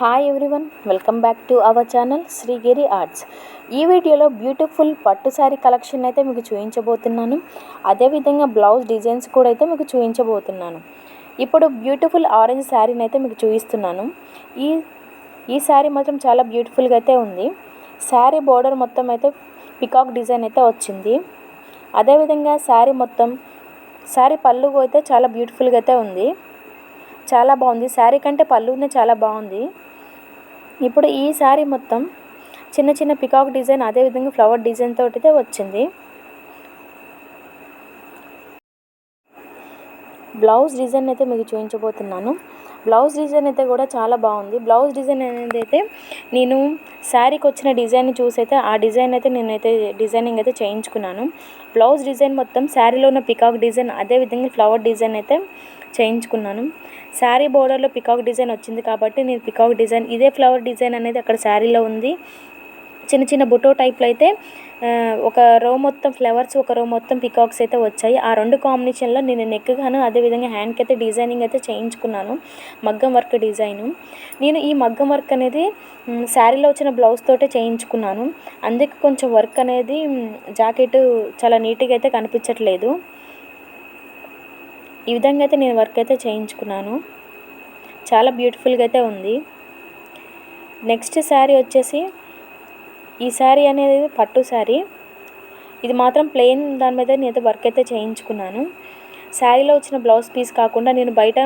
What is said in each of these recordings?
Hi everyone welcome back to our channel Srigiri arts ఈ వీడియోలో beautiful పట్టు sari collection అయితే మీకు చూపించబోతున్నాను. అదేవిధంగా బ్లౌజ్ డిజైన్స్ కూడా అయితే మీకు చూపించబోతున్నాను. ఇప్పుడు బ్యూటిఫుల్ ఆరెంజ్ శారీని అయితే మీకు చూపిస్తున్నాను. ఈ ఈ శారీ మాత్రం చాలా బ్యూటిఫుల్గా అయితే ఉంది. శారీ బోర్డర్ మొత్తం అయితే పికాక్ డిజైన్ అయితే వచ్చింది. అదేవిధంగా శారీ మొత్తం శారీ పళ్ళు అయితే చాలా బ్యూటిఫుల్గా అయితే ఉంది. చాలా బాగుంది. శారీ కంటే పళ్ళునే చాలా బాగుంది. ఇప్పుడు ఈ శారీ మొత్తం చిన్న చిన్న పికాక్ డిజైన్ అదేవిధంగా ఫ్లవర్ డిజైన్ తోటి అయితే వచ్చింది. బ్లౌజ్ డిజైన్ అయితే మీకు చూపించబోతున్నాను. బ్లౌజ్ డిజైన్ అయితే కూడా చాలా బాగుంది. బ్లౌజ్ డిజైన్ అనేది అయితే నేను శారీకి వచ్చిన డిజైన్ చూసి అయితే ఆ డిజైన్ అయితే నేనైతే డిజైనింగ్ అయితే చేయించుకున్నాను. బ్లౌజ్ డిజైన్ మొత్తం శారీలో ఉన్న పికాక్ డిజైన్ అదేవిధంగా ఫ్లవర్ డిజైన్ అయితే చేయించుకున్నాను. శారీ బోర్డర్లో పికాక్ డిజైన్ వచ్చింది కాబట్టి నేను పికాక్ డిజైన్ ఇదే ఫ్లవర్ డిజైన్ అనేది అక్కడ శారీలో ఉంది. చిన్న చిన్న బుటో టైప్లో అయితే ఒక రో మొత్తం ఫ్లవర్స్ ఒక రో మొత్తం పికాక్స్ అయితే వచ్చాయి. ఆ రెండు కాంబినేషన్లో నేను నెక్ గాను అదేవిధంగా హ్యాండ్కి అయితే డిజైనింగ్ అయితే చేయించుకున్నాను. మగ్గం వర్క్ డిజైను. నేను ఈ మగ్గం వర్క్ అనేది శారీలో వచ్చిన బ్లౌజ్ తోటే చేయించుకున్నాను. అందుకే కొంచెం వర్క్ అనేది జాకెట్ చాలా నీట్గా అయితే కనిపించట్లేదు. ఈ విధంగా అయితే నేను వర్క్ అయితే చేయించుకున్నాను. చాలా బ్యూటిఫుల్గా అయితే ఉంది. నెక్స్ట్ శారీ వచ్చేసి ఈ శారీ అనేది పట్టు శారీ ఇది మాత్రం ప్లెయిన్ దాని మీద నేనైతే వర్క్ అయితే చేయించుకున్నాను. శారీలో వచ్చిన బ్లౌజ్ పీస్ కాకుండా నేను బయట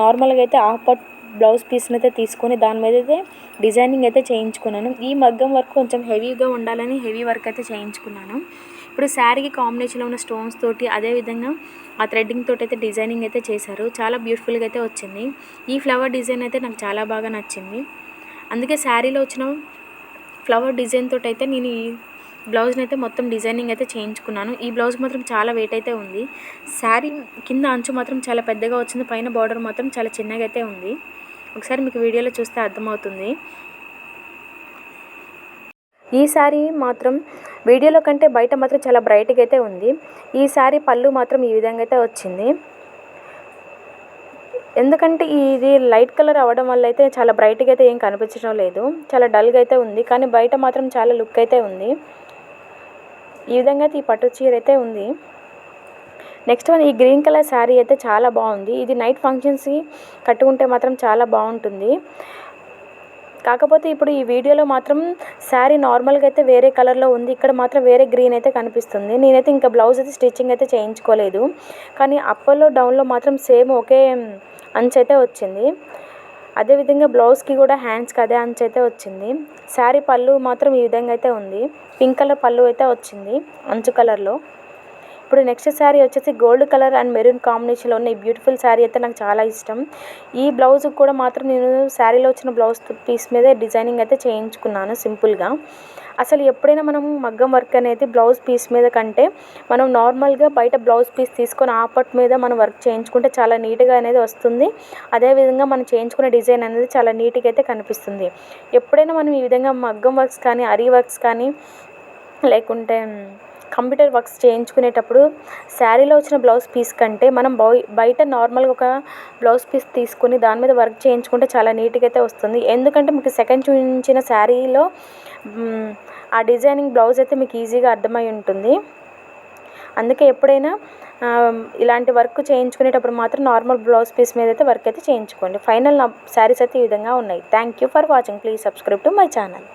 నార్మల్గా అయితే హాఫ్ పట్ బ్లౌజ్ పీస్ని అయితే తీసుకొని దాని మీద అయితే డిజైనింగ్ అయితే చేయించుకున్నాను. ఈ మగ్గం వర్క్ కొంచెం హెవీగా ఉండాలని హెవీ వర్క్ అయితే చేయించుకున్నాను. ఇప్పుడు శారీకి కాంబినేషన్లో ఉన్న స్టోన్స్ తోటి అదేవిధంగా ఆ థ్రెడ్డింగ్ తోటి అయితే డిజైనింగ్ అయితే చేశారు. చాలా బ్యూటిఫుల్గా అయితే వచ్చింది. ఈ ఫ్లవర్ డిజైన్ అయితే నాకు చాలా బాగా నచ్చింది. అందుకే శారీలో వచ్చిన ఫ్లవర్ డిజైన్ తోటి అయితే నేను ఈ బ్లౌజ్ని అయితే మొత్తం డిజైనింగ్ అయితే చేయించుకున్నాను. ఈ బ్లౌజ్ మాత్రం చాలా వెయిట్ అయితే ఉంది. శారీ కింద అంచు మాత్రం చాలా పెద్దగా వచ్చింది. పైన బార్డర్ మాత్రం చాలా చిన్నగా అయితే ఉంది. ఒకసారి మీకు వీడియోలో చూస్తే అర్థమవుతుంది. ఈ శారీ మాత్రం వీడియోలో కంటే బయట మాత్రం చాలా బ్రైట్గా అయితే ఉంది. ఈ శారీ పళ్ళు మాత్రం ఈ విధంగా అయితే వచ్చింది. ఎందుకంటే ఇది లైట్ కలర్ అవ్వడం వల్ల అయితే చాలా బ్రైట్గా అయితే ఏం కనిపించడం లేదు. చాలా డల్గా అయితే ఉంది. కానీ బయట మాత్రం చాలా లుక్ అయితే ఉంది. ఈ విధంగా అయితే ఈ పట్టు చీర అయితే ఉంది. నెక్స్ట్ వన్ ఈ గ్రీన్ కలర్ శారీ అయితే చాలా బాగుంది. ఇది నైట్ ఫంక్షన్స్కి కట్టుకుంటే మాత్రం చాలా బాగుంటుంది. కాకపోతే ఇప్పుడు ఈ వీడియోలో మాత్రం శారీ నార్మల్గా అయితే వేరే కలర్లో ఉంది. ఇక్కడ మాత్రం వేరే గ్రీన్ అయితే కనిపిస్తుంది. నేనైతే ఇంకా బ్లౌజ్ అయితే స్టిచ్చింగ్ అయితే చేయించుకోలేదు. కానీ అప్పర్లో డౌన్లో మాత్రం సేమ్ ఒకే అంచు అయితే వచ్చింది. అదేవిధంగా బ్లౌజ్కి కూడా హ్యాండ్స్కి అదే అంచు అయితే వచ్చింది. శారీ పళ్ళు మాత్రం ఈ విధంగా అయితే ఉంది. పింక్ కలర్ పళ్ళు అయితే వచ్చింది అంచు కలర్లో. ఇప్పుడు నెక్స్ట్ శారీ వచ్చేసి గోల్డ్ కలర్ అండ్ మెరూన్ కాంబినేషన్లో ఉన్న ఈ బ్యూటిఫుల్ శారీ అయితే నాకు చాలా ఇష్టం. ఈ బ్లౌజ్ కూడా మాత్రం నేను శారీలో వచ్చిన బ్లౌజ్ పీస్ మీదే డిజైనింగ్ అయితే చేయించుకున్నాను సింపుల్గా అసలు ఎప్పుడైనా మనం మగ్గం వర్క్ అనేది బ్లౌజ్ పీస్ మీద కంటే మనం నార్మల్గా బయట బ్లౌజ్ పీస్ తీసుకొని ఆ పట్ మీద మనం వర్క్ చేయించుకుంటే చాలా నీట్గా అనేది వస్తుంది. అదేవిధంగా మనం చేయించుకునే డిజైన్ అనేది చాలా నీట్గా అయితే కనిపిస్తుంది. ఎప్పుడైనా మనం ఈ విధంగా మగ్గం వర్క్స్ కానీ అరీ వర్క్స్ కానీ లేకుంటే కంప్యూటర్ వర్క్స్ చేయించుకునేటప్పుడు శారీలో వచ్చిన బ్లౌజ్ పీస్ కంటే మనం బౌ బయట నార్మల్గా ఒక బ్లౌజ్ పీస్ తీసుకుని దాని మీద వర్క్ చేయించుకుంటే చాలా నీట్గా అయితే వస్తుంది. ఎందుకంటే మీకు సెకండ్ చూపించిన శారీలో ఆ డిజైనింగ్ బ్లౌజ్ అయితే మీకు ఈజీగా అర్థమై ఉంటుంది. అందుకే ఎప్పుడైనా ఇలాంటి వర్క్ చేయించుకునేటప్పుడు మాత్రం నార్మల్ బ్లౌజ్ పీస్ మీద అయితే వర్క్ అయితే చేయించుకోండి. ఫైనల్ నా శారీస్ అయితే ఈ విధంగా ఉన్నాయి. Thank you for watching please subscribe to my channel